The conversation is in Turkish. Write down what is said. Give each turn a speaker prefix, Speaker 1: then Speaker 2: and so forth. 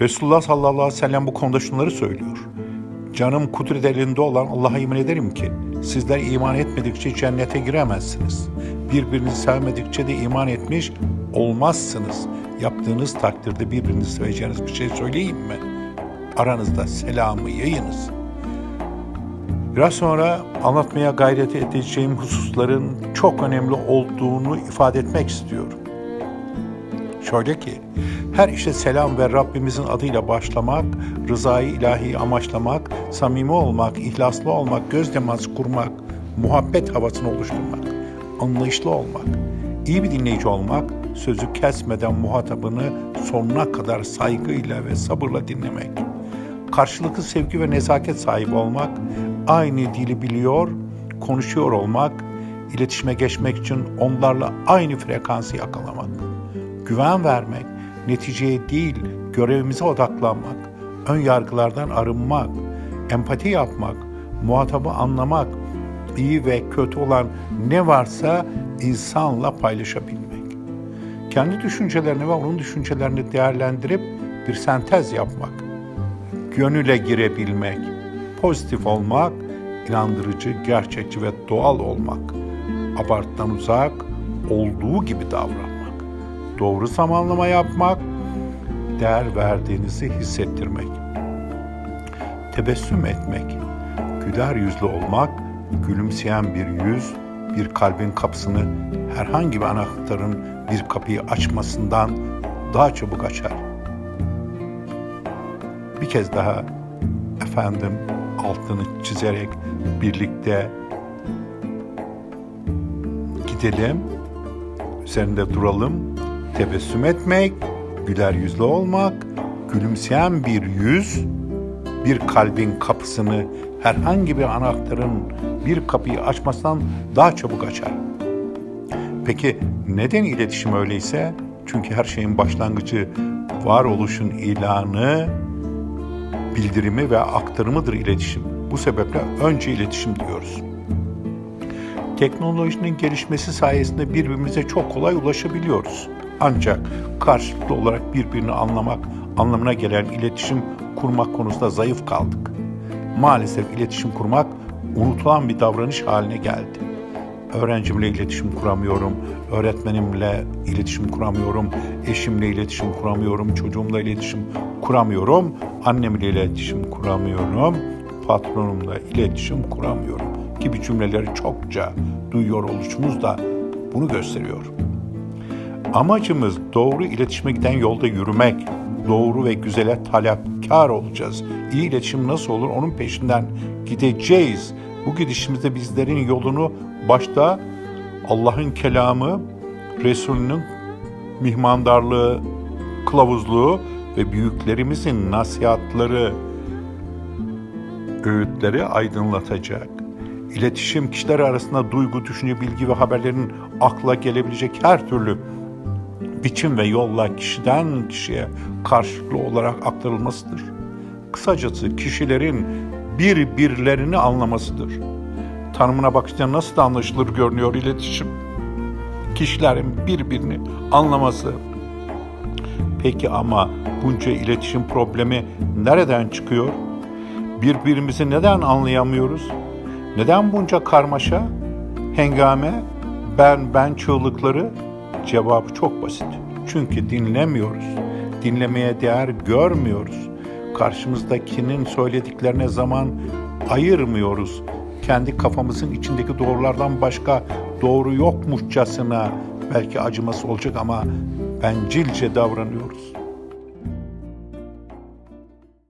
Speaker 1: Resulullah sallallahu aleyhi ve sellem bu konuda şunları söylüyor. Canım kudret elinde olan Allah'a yemin ederim ki sizler iman etmedikçe cennete giremezsiniz. Birbirinizi sevmedikçe de iman etmiş olmazsınız. Yaptığınız takdirde birbirinizi seveceğiniz bir şey söyleyeyim mi? Aranızda selamı yayınız. Biraz sonra anlatmaya gayret edeceğim hususların çok önemli olduğunu ifade etmek istiyorum. Şöyle ki, her işe selam ve Rabbimizin adıyla başlamak, rızayı ilahi amaçlamak, samimi olmak, ihlaslı olmak, göz teması kurmak, muhabbet havasını oluşturmak, anlayışlı olmak, iyi bir dinleyici olmak, sözü kesmeden muhatabını sonuna kadar saygıyla ve sabırla dinlemek, karşılıklı sevgi ve nezaket sahibi olmak, aynı dili biliyor, konuşuyor olmak, iletişime geçmek için onlarla aynı frekansı yakalamak, güven vermek, neticeye değil görevimize odaklanmak, ön yargılardan arınmak, empati yapmak, muhatabı anlamak, iyi ve kötü olan ne varsa insanla paylaşabilmek. Kendi düşüncelerini ve onun düşüncelerini değerlendirip bir sentez yapmak, gönüle girebilmek, pozitif olmak, inandırıcı, gerçekçi ve doğal olmak, abartıdan uzak, olduğu gibi davranmak, doğru zamanlama yapmak, değer verdiğinizi hissettirmek, tebessüm etmek, güler yüzlü olmak, gülümseyen bir yüz, bir kalbin kapısını herhangi bir anahtarın bir kapıyı açmasından daha çabuk açar. Bir kez daha efendim altını çizerek birlikte gidelim, üzerinde duralım, tebessüm etmek, güler yüzlü olmak, gülümseyen bir yüz, bir kalbin kapısını herhangi bir anahtarın bir kapıyı açmasından daha çabuk açar. Peki neden iletişim öyleyse? Çünkü her şeyin başlangıcı varoluşun ilanı, bildirimi ve aktarımıdır iletişim. Bu sebeple önce iletişim diyoruz. Teknolojinin gelişmesi sayesinde birbirimize çok kolay ulaşabiliyoruz. Ancak karşılıklı olarak birbirini anlamak anlamına gelen iletişim kurmak konusunda zayıf kaldık. Maalesef iletişim kurmak unutulan bir davranış haline geldi. Öğrencimle iletişim kuramıyorum, öğretmenimle iletişim kuramıyorum, eşimle iletişim kuramıyorum, çocuğumla iletişim kuramıyorum, annemle iletişim kuramıyorum, patronumla iletişim kuramıyorum gibi cümleleri çokça duyuyor oluşumuz da bunu gösteriyor. Amacımız doğru iletişime giden yolda yürümek, doğru ve güzele talepkar olacağız. İyi iletişim nasıl olur onun peşinden gideceğiz. Bu gidişimizde bizlerin yolunu başta Allah'ın kelamı, Resulünün mihmandarlığı, kılavuzluğu ve büyüklerimizin nasihatları, öğütleri aydınlatacak. İletişim kişiler arasında duygu, düşünce, bilgi ve haberlerin akla gelebilecek her türlü biçim ve yolla kişiden kişiye karşılıklı olarak aktarılmasıdır. Kısacası kişilerin birbirlerini anlamasıdır. Tanımına bakınca nasıl da anlaşılır görünüyor iletişim. Kişilerin birbirini anlaması. Peki ama bunca iletişim problemi nereden çıkıyor? Birbirimizi neden anlayamıyoruz? Neden bunca karmaşa, hengame, ben ben çığlıkları? Cevabı çok basit. Çünkü dinlemiyoruz. Dinlemeye değer görmüyoruz. Karşımızdakinin söylediklerine zaman ayırmıyoruz. Kendi kafamızın içindeki doğrulardan başka doğru yokmuşçasına belki acıması olacak ama bencilce davranıyoruz.